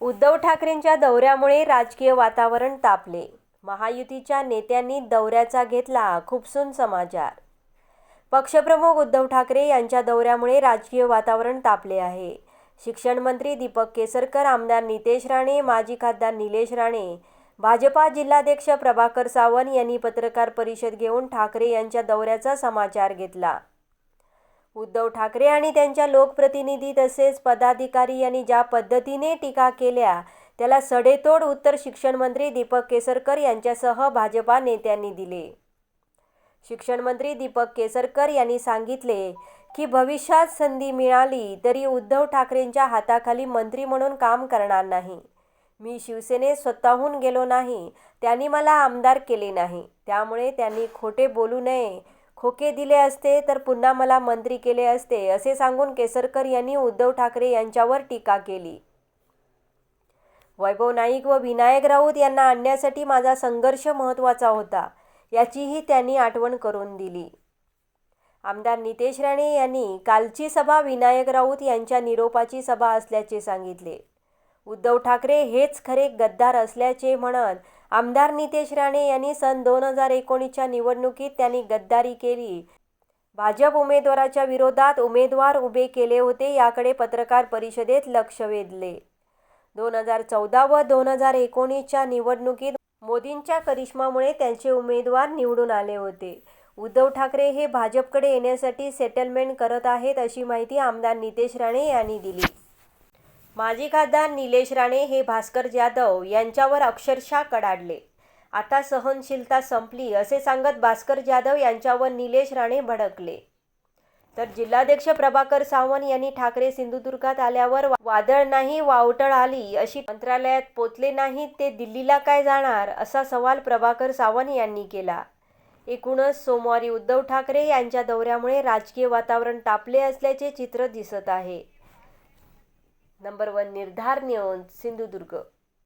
उद्धव ठाकरेंच्या दौऱ्यामुळे राजकीय वातावरण तापले. महायुतीच्या नेत्यांनी दौऱ्याचा घेतला खुपसून समाचार. पक्षप्रमुख उद्धव ठाकरे यांच्या दौऱ्यामुळे राजकीय वातावरण तापले आहे. शिक्षण मंत्री दीपक केसरकर आमदार नितेश राणे माजी खासदार निलेश राणे भाजपा जिल्हाध्यक्ष प्रभाकर सावंत यांनी पत्रकार परिषद घेऊन ठाकरे यांच्या दौऱ्याचा समाचार घेतला. उद्धव ठाकरे आणि त्यांच्या लोकप्रतिनिधी तसेच पदाधिकारी यांनी ज्या पद्धतीने टीका केल्या त्याला सडेतोड उत्तर शिक्षण मंत्री दीपक केसरकर यांच्यासह भाजपा नेत्यांनी दिले. शिक्षण मंत्री दीपक केसरकर यांनी सांगितले की भविष्यात संधी मिळाली तरी उद्धव ठाकरेंच्या हाताखाली मंत्री म्हणून काम करणार नाही. मी शिवसेनेत स्वतःहून गेलो नाही त्यांनी मला आमदार केले नाही. त्यामुळे त्यांनी खोटे बोलू नये खोके दिले असते तर पुन्हा मला मंत्री केले असते असे सांगून केसरकर यांनी उद्धव ठाकरे यांच्यावर टीका केली. वैभव नाईक व विनायक राऊत यांना आणण्यासाठी माझा संघर्ष महत्त्वाचा होता याचीही त्यांनी आठवण करून दिली. आमदार नितेश राणे यांनी कालची सभा विनायक राऊत यांच्या निरोपाची सभा असल्याचे सांगितले. उद्धव ठाकरे हेच खरे गद्दार असल्याचे म्हणत आमदार नितेश राणे यांनी सन दोन हजार एकोणीसच्या निवडणुकीत त्यांनी गद्दारी केली. भाजप उमेदवाराच्या विरोधात उमेदवार उभे केले होते याकडे पत्रकार परिषदेत लक्ष वेधले. दोन हजार चौदा व दोन हजार एकोणीसच्या निवडणुकीत मोदींच्या करिश्मामुळे त्यांचे उमेदवार निवडून आले होते. उद्धव ठाकरे हे भाजपकडे येण्यासाठी सेटलमेंट करत आहेत अशी माहिती आमदार नितेश राणे यांनी दिली. माजी खासदार निलेश राणे हे भास्कर जाधव यांच्यावर अक्षरशः कडाडले. आता सहनशीलता संपली असे सांगत भास्कर जाधव यांच्यावर निलेश राणे भडकले. तर जिल्हाध्यक्ष प्रभाकर सावंत यांनी ठाकरे सिंधुदुर्गात आल्यावर वादळ नाही वावटळ आली अशी मंत्रालयात पोचले नाहीत ते दिल्लीला काय जाणार असा सवाल प्रभाकर सावंत यांनी केला. एकूणच सोमवारी उद्धव ठाकरे यांच्या दौऱ्यामुळे राजकीय वातावरण तापले असल्याचे चित्र दिसत आहे. Number one Nirdhar news Sindhudurg.